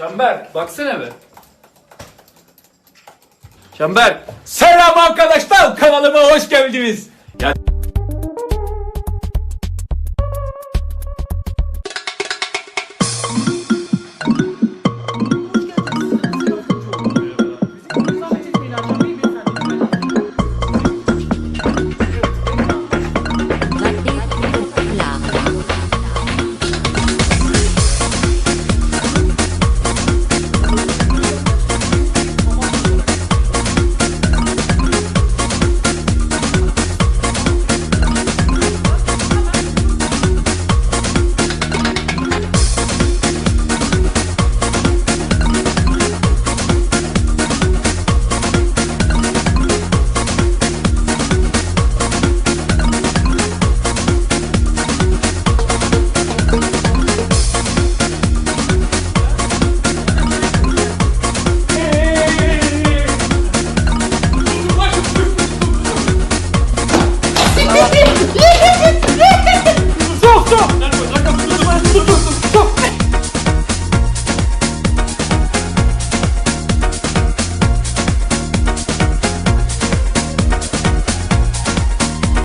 Canberk baksana be. Canberk. Selam arkadaşlar kanalıma hoş geldiniz.